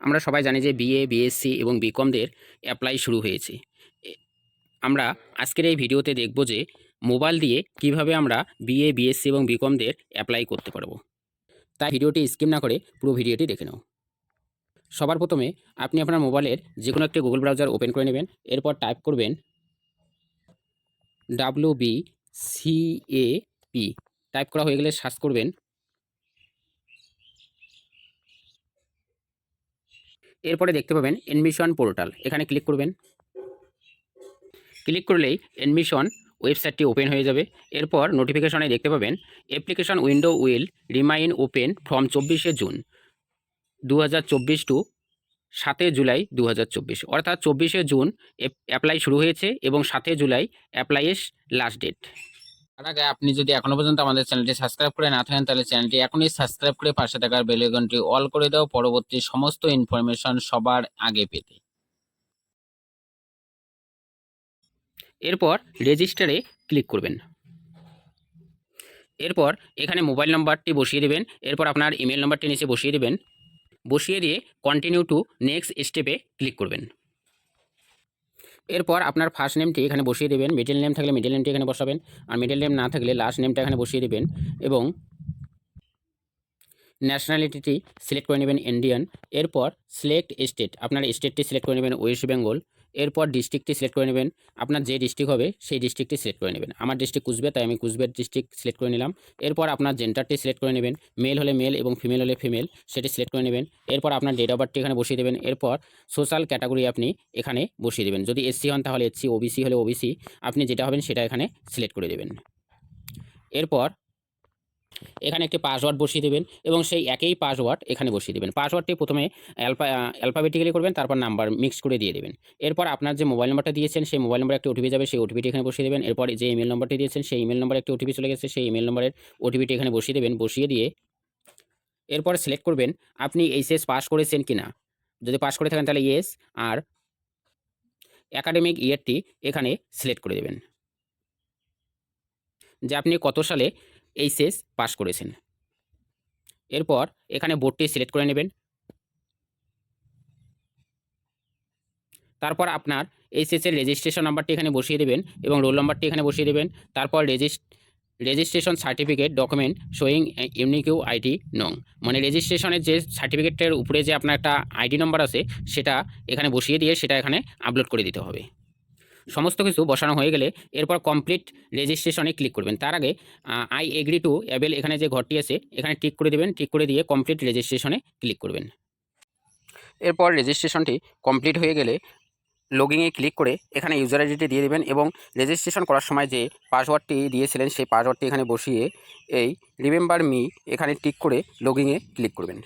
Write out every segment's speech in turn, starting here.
আমরা সবাই জানি যে বিএ বিএসসি এবং বিকমদের অ্যাপ্লাই শুরু হয়েছে। আমরা আজকের এই ভিডিওতে দেখব যে মোবাইল দিয়ে কীভাবে আমরা বিএ বিএসসি এবং বিকমদের অ্যাপ্লাই করতে পারব। তাই ভিডিওটি স্কিপ না করে পুরো ভিডিওটি দেখে নাও। সবার প্রথমে আপনি আপনার মোবাইলের যে কোনো একটি গুগল ব্রাউজার ওপেন করে নেবেন, এরপর টাইপ করবেন W B C A P type করা হয়ে গেলে সার্চ করবেন এরপরে দেখতে পাবেন এডমিশন পোর্টাল এখানে ক্লিক করবেন। ক্লিক করলেই এডমিশন ওয়েবসাইটটি ওপেন হয়ে যাবে। এরপর নোটিফিকেশনে দেখতে পাবেন application window will remain open from চব্বিশে জুন দু হাজার চব্বিশ টু সাতই জুলাই দু হাজার চব্বিশ। অর্থাৎ চব্বিশে জুন অ্যাপ্লাই শুরু হয়েছে এবং সাতই জুলাই অ্যাপ্লাইয়ের লাস্ট ডেট আগে আপনি যদি এখনও পর্যন্ত আমাদের চ্যানেলটি সাবস্ক্রাইব করে না থাকেন, তাহলে চ্যানেলটি এখনই সাবস্ক্রাইব করে পাশে থাকার বেল আইকনটি অল করে দাও। পরবর্তী সমস্ত ইনফরমেশন সবার আগে পেতে। এরপর রেজিস্টারে ক্লিক করবেন। এরপর এখানে মোবাইল নাম্বারটি বসিয়ে দেবেন। এরপর আপনার ইমেল নাম্বারটি নিচে বসিয়ে দেবেন। বসিয়ে দিয়ে কন্টিনিউ টু নেক্সট স্টেপে ক্লিক করবেন। এরপর আপনার ফার্স্ট নেমটি এখানে বসিয়ে দেবেন মিডিল নেম থাকলে মিডিল নেমটি এখানে বসাবেন, আর মিডিল নেম না থাকলে লাস্ট নেমটা এখানে বসিয়ে দেবেন এবং ন্যাশনালিটিটি সিলেক্ট করে নেবেন ইন্ডিয়ান এরপর সিলেক্ট স্টেট আপনার স্টেটটি সিলেক্ট করে নেবেন ওয়েস্ট বেঙ্গল এরপর ডিস্ট্রিক্টটি সিলেক্ট করে নেবেন। আপনার যে ডিস্ট্রিক্ট হবে, সেই ডিস্ট্রিক্টটি সিলেক্ট করে নেবেন। আমার ডিস্ট্রিক্ট কুচবিহার, তাই আমি কুচবিহার ডিস্ট্রিক্ট সিলেক্ট করে নিলাম। এরপর আপনার জেন্ডারটি সিলেক্ট করে নেবেন। মেল হলে মেল এবং ফিমেল হলে ফিমেল সেটি সিলেক্ট করে নেবেন। এরপর আপনার ডেট অফ বার্থটি এখানে বসিয়ে দেবেন। এরপর সোশ্যাল ক্যাটাগরি আপনি এখানে বসিয়ে দেবেন। যদি এসসি হন তাহলে এসসি ওবিসি হলে ওবিসি আপনি যেটা হবেন সেটা এখানে সিলেক্ট করে দেবেন। এরপর এখানে একটি পাসওয়ার্ড বসিয়ে দেবেন এবং সেই একই পাসওয়ার্ড এখানে বসিয়ে দেবেন। পাসওয়ার্ডটি প্রথমে অ্যালফা অ্যালফাবেটিক্যালি করবেন, তারপর নাম্বার মিক্স করে দিয়ে দেবেন। এরপর আপনার যে মোবাইল নাম্বারটা দিয়েছেন, সেই মোবাইল নাম্বার একটি ওটিপি যাবে, সেই ওটিপিটি এখানে বসিয়ে দেবেন। এরপর যে ইমেল নাম্বারটি দিয়েছেন, সেই ইমেল নাম্বার একটি ওটিপি চলে গেছে, সেই ইমেল নাম্বারের ওটিপিটি এখানে বসিয়ে দেবেন। বসিয়ে দিয়ে এরপর সিলেক্ট করবেন, আপনি এইচএস পাস করেছেন কি না যদি পাস করে থাকেন তাহলে ইয়েস আর অ্যাকাডেমিক ইয়ারটি এখানে সিলেক্ট করে দেবেন। যে আপনি কত সালে এইচএস পাস করেছেন। এরপর এখানে বোর্ডটি সিলেক্ট করে নেবেন। তারপর আপনার এইচএসের রেজিস্ট্রেশন নাম্বারটি এখানে বসিয়ে দেবেন এবং রোল নাম্বারটি এখানে বসিয়ে দেবেন। তারপর regist registration certificate document showing unique ID নং। মানে রেজিস্ট্রেশনের যে সার্টিফিকেটের উপরে যে আপনার একটা আইডি নাম্বার আছে, সেটা এখানে বসিয়ে দিয়ে সেটা এখানে আপলোড করে দিতে হবে। সমস্ত কিছু বসানো হয়ে গেলে এরপর কমপ্লিট রেজিস্ট্রেশনে ক্লিক করবেন। তার আগে আই এগ্রি টু অ্যাবেল এখানে যে ঘরটি আছে, এখানে টিক করে দেবেন টিক করে দিয়ে কমপ্লিট রেজিস্ট্রেশনে ক্লিক করবেন। এরপর রেজিস্ট্রেশনটি কমপ্লিট হয়ে গেলে লগিংয়ে ক্লিক করে এখানে ইউজার আইডিটি দিয়ে দেবেন এবং রেজিস্ট্রেশন করার সময় যে পাসওয়ার্ডটি দিয়েছিলেন, সেই পাসওয়ার্ডটি এখানে বসিয়ে এই রিমেম্বার মি এখানে টিক করে লগিংয়ে ক্লিক করবেন।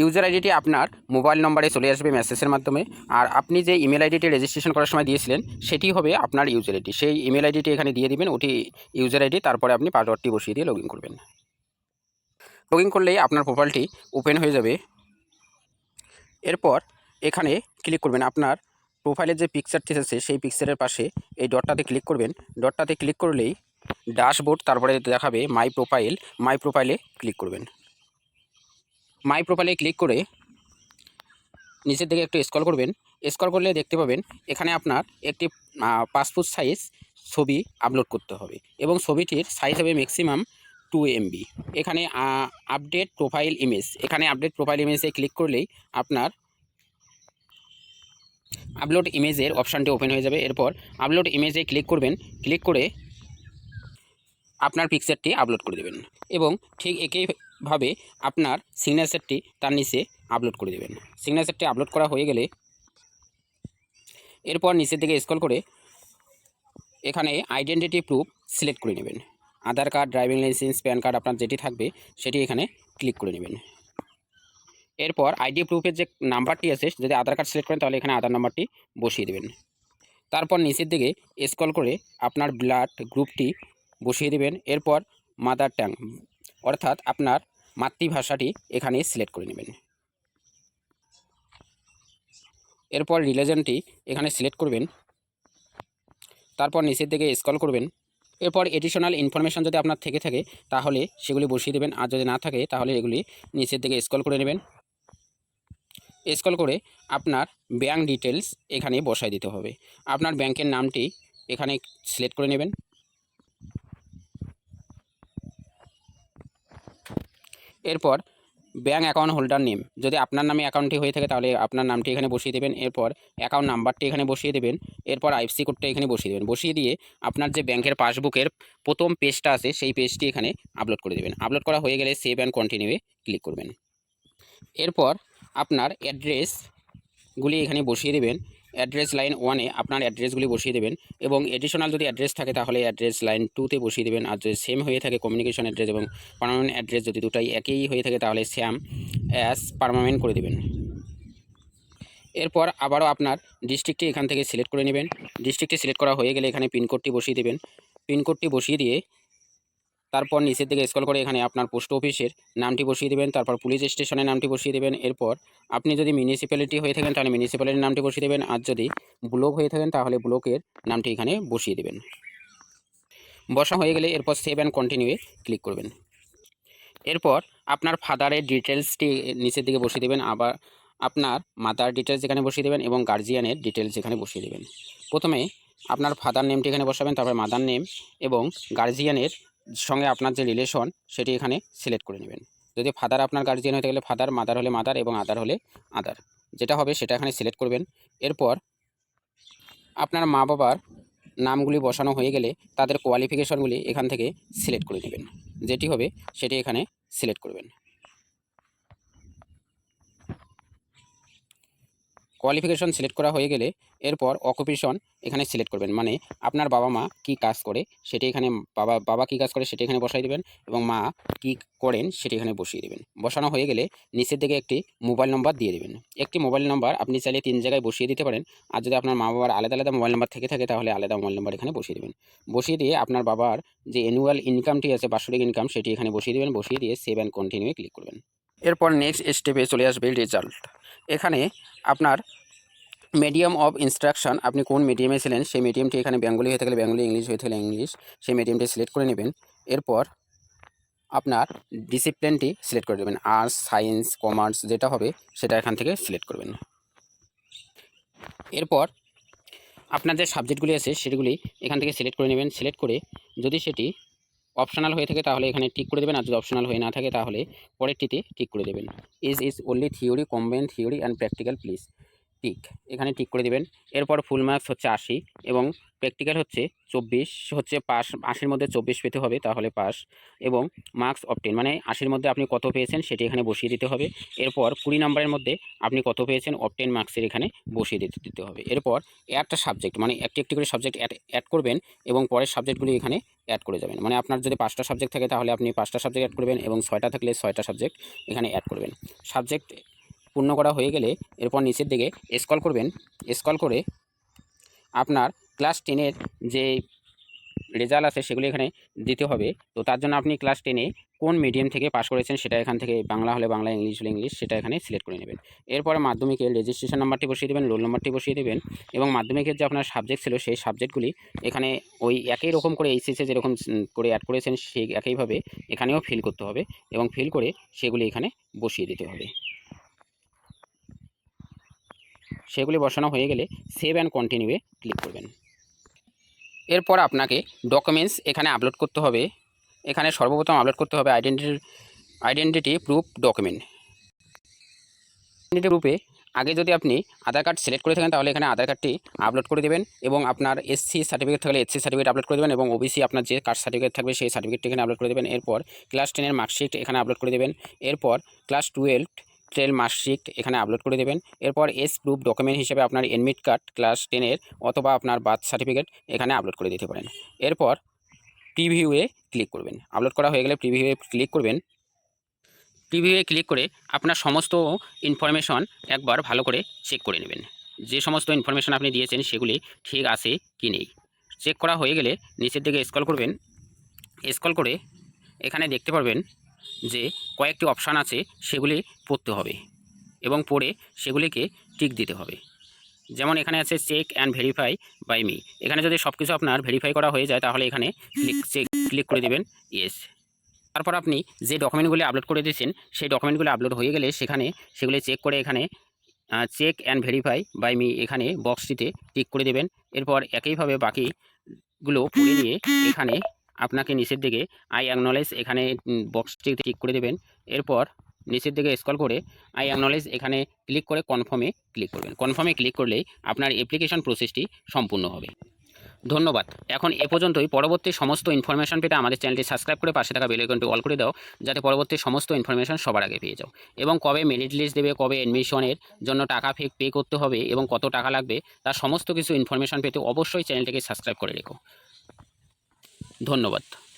ইউজার আইডিটি আপনার মোবাইল নম্বরে চলে আসবে মেসেজের মাধ্যমে। আর আপনি যে ইমেল আইডিটি রেজিস্ট্রেশন করার সময় দিয়েছিলেন, সেটি হবে আপনার ইউজার আইডি। সেই ইমেল আইডিটি এখানে দিয়ে দিবেন, ওটি ইউজার আইডি, তারপরে আপনি পাসওয়ার্ডটি বসিয়ে দিয়ে লগ করবেন। লগ করলেই আপনার প্রোফাইলটি ওপেন হয়ে যাবে। এরপর এখানে ক্লিক করবেন, আপনার প্রোফাইলের যে পিকচারটি আছে, সেই পিকচারের পাশে এই ডটটাতে ক্লিক করবেন। ডটটাতে ক্লিক করলেই ড্যাশবোর্ড তারপরে দেখাবে মাই প্রোফাইল মাই প্রোফাইলে ক্লিক করবেন। মাই প্রোফাইলে ক্লিক করে নিচের দিকে একটু স্ক্রল করবেন। স্ক্রল করলে দেখতে পাবেন, এখানে আপনার একটি পাসপোর্ট সাইজ ছবি আপলোড করতে হবে এবং ছবিটির সাইজ হবে ম্যাক্সিমাম টু এমবি এখানে আপডেট প্রোফাইল ইমেজ এখানে আপডেট প্রোফাইল ইমেজে ক্লিক করলেই আপনার আপলোড ইমেজের অপশানটি ওপেন হয়ে যাবে। এরপর আপলোড ইমেজে ক্লিক করবেন ক্লিক করে আপনার পিকচারটি আপলোড করে দেবেন এবং ঠিক একইভাবে আপনার সিগনেচারটি তার নিচে আপলোড করে দেবেন। সিগনেচারটি আপলোড করা হয়ে গেলে এরপর নিচের দিকে স্কল করে এখানে আইডেন্টিটি প্রুফ সিলেক্ট করে নেবেন। Aadhaar card driving licence PAN card আপনার যেটি থাকবে সেটি এখানে ক্লিক করে নেবেন। এরপর আইডি প্রুফের যে নাম্বারটি আছে, যদি আধার কার্ড সিলেক্ট করেন তাহলে এখানে আধার নাম্বারটি বসিয়ে দেবেন। তারপর নিচের দিকে স্ক্রল করে আপনার ব্লাড গ্রুপটি বসিয়ে দেবেন। এরপর মাদার ট্যাং অর্থাৎ আপনার মাতৃভাষাটি এখানে সিলেক্ট করে নেবেন। এরপর রিলিজনটি এখানে সিলেক্ট করবেন। তারপর নিচের দিকে স্কল করবেন। এরপর এডিশনাল ইনফরমেশান যদি আপনার থেকে থাকে, তাহলে সেগুলি বসিয়ে দেবেন। আর যদি না থাকে, তাহলে এগুলি নিচের দিকে স্ক্রল করে নেবেন। স্কল করে আপনার ব্যাঙ্ক ডিটেলস এখানে বসায় দিতে হবে। আপনার ব্যাংকের নামটি এখানে সিলেক্ট করে নেবেন। এরপর ব্যাঙ্ক অ্যাকাউন্ট হোল্ডার নেম যদি আপনার নামে অ্যাকাউন্টটি হয়ে থাকে তাহলে আপনার নামটি এখানে বসিয়ে দেবেন। এরপর অ্যাকাউন্ট নাম্বারটি এখানে বসিয়ে দেবেন। এরপর আইএফসি কোডটা এখানে বসিয়ে দেবেন। বসিয়ে দিয়ে আপনার যে ব্যাংকের পাসবুকের প্রথম পেজটা আছে, সেই পেজটি এখানে আপলোড করে দেবেন। আপলোড করা হয়ে গেলে সেভ অ্যান্ড কন্টিনিউয়ে ক্লিক করবেন। এরপর আপনার অ্যাড্রেসগুলি এখানে বসিয়ে দেবেন। অ্যাড্রেস লাইন ওয়ানে আপনার অ্যাড্রেসগুলি বসিয়ে দেবেন এবং এডিশনাল যদি অ্যাড্রেস থাকে তাহলে অ্যাড্রেস লাইন টুতে বসিয়ে দেবেন। আর যদি সেম হয়ে থাকে কমিউনিকেশন অ্যাড্রেস এবং পারমানেন্ট অ্যাড্রেস যদি দুটাই একই হয়ে থাকে তাহলে স্যাম অ্যাস পারমানেন্ট করে দেবেন। এরপর আবারও আপনার ডিস্ট্রিক্টটি এখান থেকে সিলেক্ট করে নেবেন। ডিস্ট্রিক্টটি সিলেক্ট করা হয়ে গেলে এখানে পিনকোডটি বসিয়ে দেবেন। পিনকোডটি বসিয়ে দিয়ে তারপর নিচের দিকে স্কল করে এখানে আপনার পোস্ট অফিসের নামটি বসিয়ে দেবেন, তারপর পুলিশ স্টেশনের নামটি বসিয়ে দেবেন। এরপর আপনি যদি মিউনিসিপ্যালিটি হয়ে থাকেন তাহলে মিউনিসিপ্যালিটির নামটি বসিয়ে দেবেন, আর যদি ব্লক হয়ে থাকেন তাহলে ব্লকের নামটি এখানে বসিয়ে দেবেন। বসা হয়ে গেলে এরপর সেভ অ্যান্ড কন্টিনিউয়ে ক্লিক করবেন। এরপর আপনার ফাদারের ডিটেলসটি নিচের দিকে বসিয়ে দেবেন, আবার আপনার মাতার ডিটেলস এখানে বসিয়ে দেবেন এবং গার্জিয়ানের ডিটেলস এখানে বসিয়ে দেবেন। প্রথমে আপনার ফাদার নেমটি এখানে বসাবেন, তারপর মাদার নেম এবং গার্জিয়ানের সঙ্গে আপনার যে রিলেশন সেটি এখানে সিলেক্ট করে নেবেন। যদি ফাদার আপনার গার্জিয়ান হয়ে গেলে ফাদার মাদার হলে মাদার এবং আদার হলে আদার যেটা হবে, সেটা এখানে সিলেক্ট করবেন। এরপর আপনার মা বাবার নামগুলি বসানো হয়ে গেলে তাদের কোয়ালিফিকেশনগুলি এখান থেকে সিলেক্ট করে নেবেন। যেটি হবে, সেটি এখানে সিলেক্ট করবেন। কোয়ালিফিকেশন সিলেক্ট করা হয়ে গেলে এরপর অকুপেশন এখানে সিলেক্ট করবেন। মানে আপনার বাবা মা কি কাজ করে সেটি এখানে বাবা বাবা কী কাজ করে সেটি এখানে বসাই দেবেন এবং মা কি করেন সেটি এখানে বসিয়ে দেবেন। বসানো হয়ে গেলে নিচের দিকে একটি মোবাইল নম্বর দিয়ে দেবেন। একটি মোবাইল নম্বর আপনি চাইলে তিন জায়গায় বসিয়ে দিতে পারেন। আর যদি আপনার মা বাবার আলাদা আলাদা মোবাইল নম্বর থেকে থাকে তাহলে আলাদা মোবাইল নাম্বার এখানে বসিয়ে দেবেন। বসিয়ে দিয়ে আপনার বাবার যে অ্যানুয়াল ইনকামটি আছে, বাৎসরিক ইনকাম সেটি এখানে বসিয়ে দেবেন। বসিয়ে দিয়ে সেভ অ্যান্ড কন্টিনিউ ক্লিক করবেন। এরপর নেক্সট স্টেপে চলে আসবে রেজাল্ট এখানে আপনার মিডিয়াম অফ ইনস্ট্রাকশন আপনি কোন মিডিয়ামে ছিলেন, সেই মিডিয়ামটি এখানে বেঙ্গলি হয়ে থাকলে বেঙ্গলি ইংলিশ হয়ে থাকলে ইংলিশ সেই মিডিয়ামটি সিলেক্ট করে নেবেন। এরপর আপনার ডিসিপ্লিনটি সিলেক্ট করে দেবেন। আর্টস সায়েন্স কমার্স যেটা হবে সেটা এখান থেকে সিলেক্ট করবেন। এরপর আপনার যে সাবজেক্টগুলি আছে সেগুলি এখান থেকে সিলেক্ট করে নেবেন। সিলেক্ট করে যদি সেটি অপশনাল হয়ে থাকে তাহলে এখানে টিক করে দেবেন, আর যদি অপশনাল হয়ে না থাকে তাহলে পরেরটিতে টিক করে দেবেন। Is is only theory combine theory and practical please tick, এখানে টিক করে দেবেন। এরপর ফুল মার্কস হচ্ছে আশি এবং প্র্যাকটিক্যাল হচ্ছে চব্বিশ, হচ্ছে পাস আশির মধ্যে চব্বিশ পেতে হবে তাহলে পাস এবং মার্কস অপটেন মানে আশির মধ্যে আপনি কত পেয়েছেন সেটি এখানে বসিয়ে দিতে হবে। এরপর কুড়ি নম্বরের মধ্যে আপনি কত পেয়েছেন অপটেন মার্কসের এখানে বসিয়ে দিতে দিতে হবে। এরপর একটা সাবজেক্ট মানে একটি একটি করে সাবজেক্ট অ্যাড করবেন এবং পরের সাবজেক্টগুলি এখানে অ্যাড করে যাবেন। মানে আপনার যদি পাঁচটা সাবজেক্ট থাকে তাহলে আপনি পাঁচটা সাবজেক্ট অ্যাড করবেন এবং ছয়টা থাকলে ছয়টা সাবজেক্ট এখানে অ্যাড করবেন। সাবজেক্ট পূর্ণ করা হয়ে গেলে এরপর নিচের দিকে স্কল করবেন স্কল করে আপনার ক্লাস টেনের যে রেজাল্ট আছে সেগুলি এখানে দিতে হবে। তো তার জন্য আপনি ক্লাস টেনে কোন মিডিয়াম থেকে পাস করেছেন সেটা এখান থেকে বাংলা হলে বাংলা, ইংলিশ হলে ইংলিশ সেটা এখানে সিলেক্ট করে নেবেন। এরপরে মাধ্যমিকের রেজিস্ট্রেশন নাম্বারটি বসিয়ে দেবেন রোল নাম্বারটি বসিয়ে দেবেন এবং মাধ্যমিকের যে আপনার সাবজেক্ট ছিল সেই সাবজেক্টগুলি এখানে ওই একই রকম করে এইচএসে যেরকম করে অ্যাড করেছেন সেই একইভাবে এখানেও ফিল করতে হবে এবং ফিল করে সেগুলি এখানে বসিয়ে দিতে হবে। সেগুলি বসানো হয়ে গেলে সেভ অ্যান্ড কন্টিনিউয়ে ক্লিক করবেন। এরপর আপনাকে ডকুমেন্টস এখানে আপলোড করতে হবে। এখানে সর্বপ্রথম আপলোড করতে হবে identi identity proof document identity প্রুফে আগে যদি আপনি আধার কার্ড সিলেক্ট করে থাকেন, তাহলে এখানে আধার কার্ডটি আপলোড করে দেবেন এবং আপনার এসসি সার্টিফিকেট থাকলে এসসি সার্টিফিকেট আপলোড করে দেবেন এবং ওবিসি আপনার যে কাস্ট সার্টিফিকেট থাকবে, সেই সার্টিফিকেটটি এখানে আপলোড করে দেবেন। এরপর ক্লাস টেনের মার্কশিট এখানে আপলোড করে দেবেন। এরপর ক্লাস টুয়েলভ ট্রেল মার্কশিট এখানে আপলোড করে দেবেন। এরপর এস প্রুফ ডকুমেন্ট হিসেবে আপনার এডমিট কার্ড ক্লাস টেনের অথবা আপনার বার্থ সার্টিফিকেট এখানে আপলোড করে দিতে পারেন। এরপর প্রিভিউয়ে ক্লিক করবেন। আপলোড করা হয়ে গেলে প্রিভিউয়ে ক্লিক করবেন। প্রিভিউয়ে ক্লিক করে আপনার সমস্ত ইনফরমেশন একবার ভালো করে চেক করে নেবেন। যে সমস্ত ইনফরমেশন আপনি দিয়েছেন সেগুলি ঠিক আছে কি নেই। চেক করা হয়ে গেলে নিচের দিকে স্ক্রল করবেন। স্ক্রল করে এখানে দেখতে পারবেন যে কয়েকটি অপশান আছে সেগুলি পড়তে হবে এবং পড়ে সেগুলিকে টিক দিতে হবে। যেমন এখানে আছে check and verify by me এখানে যদি সব কিছু আপনার ভেরিফাই করা হয়ে যায় তাহলে এখানে ক্লিক চেক ক্লিক করে দেবেন ইয়েস তারপর আপনি যে ডকুমেন্টগুলি আপলোড করে দিয়েছেন, সেই ডকুমেন্টগুলি আপলোড হয়ে গেলে সেখানে সেগুলি চেক করে এখানে check and verify by me এখানে বক্সটিতে টিক করে দেবেন। এরপর একইভাবে বাকিগুলো পড়ে নিয়ে এখানে আপনাকে নিচের দিকে আই অ্যাকনলেজ এখানে বক্সটি টিক করে দেবেন। এরপর নিচের দিকে স্কল করে আই অ্যাকনলেজ এখানে ক্লিক করে কনফার্মে ক্লিক করবেন। কনফার্মে ক্লিক করলেই আপনার অ্যাপ্লিকেশন প্রসেসটি সম্পূর্ণ হবে। ধন্যবাদ। এখন এ পর্যন্তই। পরবর্তী সমস্ত ইনফরমেশন পেতে আমাদের চ্যানেলটি সাবস্ক্রাইব করে পাশে থাকা বেল আইকনটি অল করে দাও, যাতে পরবর্তী সমস্ত ইনফরমেশন সবার আগে পেয়ে যাও। এবং কবে মেরিট লিস্ট দেবে, কবে অ্যাডমিশনের জন্য টাকা ফে পে করতে হবে এবং কত টাকা লাগবে, তার সমস্ত কিছু ইনফরমেশন পেতে অবশ্যই চ্যানেলটিকে সাবস্ক্রাইব করে রেখো। ধন্যবাদ।